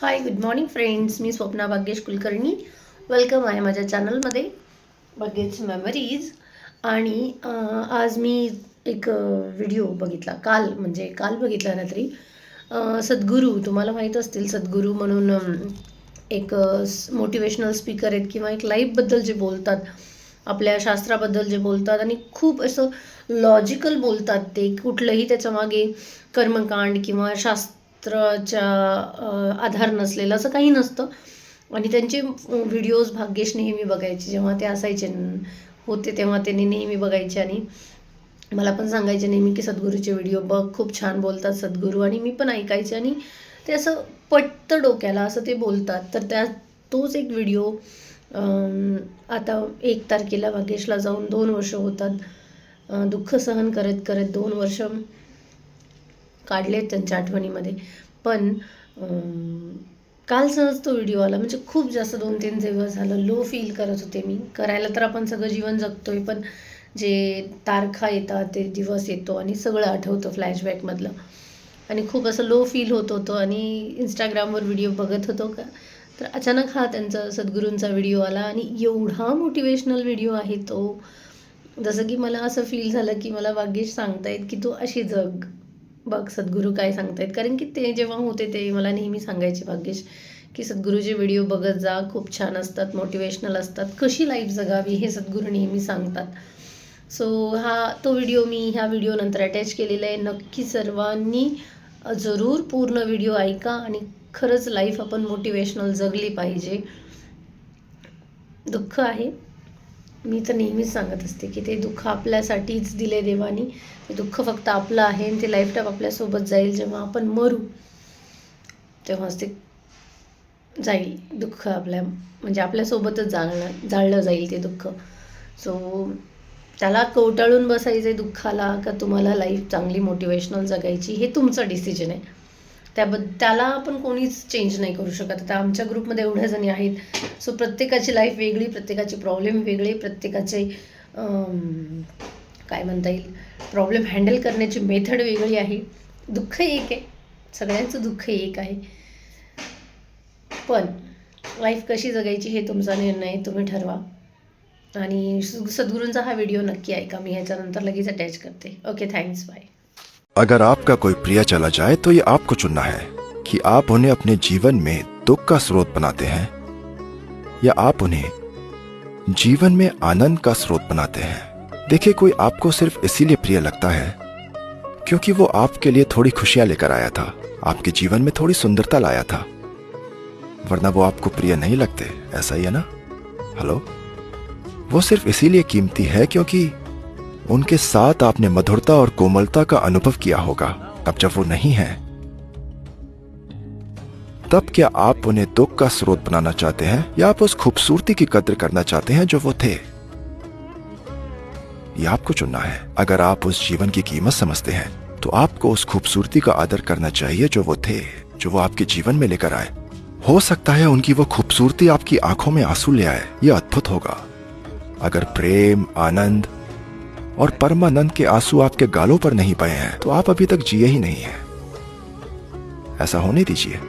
हाय good morning friends मी Swapna Bhagyesh Kulkarni. Welcome आहे माझ्या चॅनलमध्ये भाग्येश मेमरीज आणि आज मी एक व्हिडिओ बघितला. काल म्हणजे काल बघितला रात्री तरी. सद्गुरू तुम्हाला माहीत असतील सद्गुरू म्हणून एक मोटिवेशनल स्पीकर आहेत किंवा एक लाईफबद्दल जे बोलतात आपल्या शास्त्राबद्दल जे बोलतात आणि खूप असं लॉजिकल बोलतात ते. कुठलंही त्याच्यामागे कर्मकांड किंवा शास्त्र अ, आधार नसलेलं असं काही नसतं. आणि त्यांचे व्हिडिओज भाग्येश नेहमी बघायचे. जेव्हा ते असायचे होते तेव्हा त्यांनी नेहमी बघायचे. आणि मला पण सांगायचे नेहमी की सद्गुरूचे व्हिडिओ बघ खूप छान बोलतात सद्गुरू. आणि मी पण ऐकायचे आणि ते असं पटतं डोक्याला असं ते बोलतात. तर त्या तोच एक व्हिडिओ आता एक तारखेला भाग्येशला जाऊन दोन वर्ष होतात. दुःख सहन करत करत दोन वर्ष काढले त्यांच्या आठवणीमध्ये. पण काल सहज तो व्हिडिओ आला. म्हणजे खूप जास्त दोन तीन दिवस झालं लो फील करत होते मी. करायला तर आपण सगळं जीवन जगतोय पण जे तारखा येतात ते दिवस येतो आणि सगळं आठवतं फ्लॅशबॅकमधलं आणि खूप असं लो फील होत होतं आणि इंस्टाग्रामवर व्हिडिओ बघत होतो. का तर अचानक हा त्यांचा सद्गुरूंचा व्हिडिओ आला आणि एवढा मोटिवेशनल व्हिडिओ आहे तो. जसं की मला असं फील झालं की मला भाग्येश सांगतायत की तू अशी जग. बघ सद्गुरू काय सांगतायत. कारण की ते जेव्हा होते ते मला नेहमी सांगायचे भाग्येश की सद्गुरूचे व्हिडिओ बघत जा खूप छान असतात मोटिवेशनल असतात. कशी लाईफ जगावी हे सद्गुरू नेहमी सांगतात. सो हा तो व्हिडिओ मी ह्या व्हिडिओनंतर अटॅच केलेला आहे. नक्की सर्वांनी जरूर पूर्ण व्हिडिओ ऐका आणि खरंच लाईफ आपण मोटिवेशनल जगली पाहिजे. दुःख आहे. मी तर नेहमीच सांगत असते की ते दुःख आपल्यासाठीच दिले देवानी. ते दुःख फक्त आपलं आहे आणि ते लाईफ टाईम आपल्यासोबत जाईल जेव्हा आपण मरू. तेव्हाच ते जाईल. दुःख आपल्या म्हणजे आपल्यासोबतच जाळणं जाळलं जाईल ते दुःख. सो त्याला कवटाळून बसायचं आहे दुःखाला का तुम्हाला लाईफ चांगली मोटिवेशनल जगायची हे तुमचं डिसिजन आहे. त्याबद्द त्याला आपण कोणीच चेंज नाही करू शकत. आता आमच्या ग्रुपमध्ये एवढ्या जणी आहेत. सो प्रत्येकाची लाईफ वेगळी प्रत्येकाचे प्रॉब्लेम वेगळे प्रत्येकाचे काय म्हणता येईल? प्रॉब्लेम हँडल करण्याची मेथड वेगळी आहे. दुःख एक आहे. सगळ्यांचं दुःख एक आहे. पण लाईफ कशी जगायची हे तुमचा निर्णय तुम्ही ठरवा. आणि सद्गुरूंचा हा व्हिडिओ नक्की ऐका. मी ह्याच्यानंतर लगेच अटॅच करते. ओके थँक्स बाय अगर आपका कोई प्रिय चला जाए तो ये आपको चुनना है कि आप उन्हें अपने जीवन में दुख का स्रोत बनाते हैं, या आप उन्हें जीवन में आनंद का स्रोत बनाते हैं। देखिए, कोई आपको सिर्फ़ इसीलिए प्रिय लगता है क्योंकि वो आपके लिए थोड़ी खुशियाँ लेकर आया था, आपके जीवन में थोड़ी सुंदरता लाया था। वरना वो आपको प्रिय नहीं लगते, ऐसा ही है ना? हेलो वो सिर्फ़ इसीलिए कीमती है क्योंकि उनके साथ आपने मधुरता और कोमलता का अनुभव किया होगा। अब जब वो नहीं है, तब क्या आप उन्हें दुख का स्रोत बनाना चाहते हैं? या आप उस खूबसूरती की कद्र करना चाहते हैं जो वो थे? ये आपको चुनना है। अगर आप उस जीवन की कीमत समझते हैं तो आपको उस खूबसूरती का आदर करना चाहिए जो वो थे, जो वो आपके जीवन में लेकर आए। हो सकता है उनकी वो खूबसूरती आपकी आँखों में आँसू ले आए। ये अद्भुत होगा। अगर प्रेम, आनंद और परमानंद के आंसू आपके गालों पर नहीं पाए हैं तो आप अभी तक जिए ही नहीं हैं। ऐसा होने दीजिए।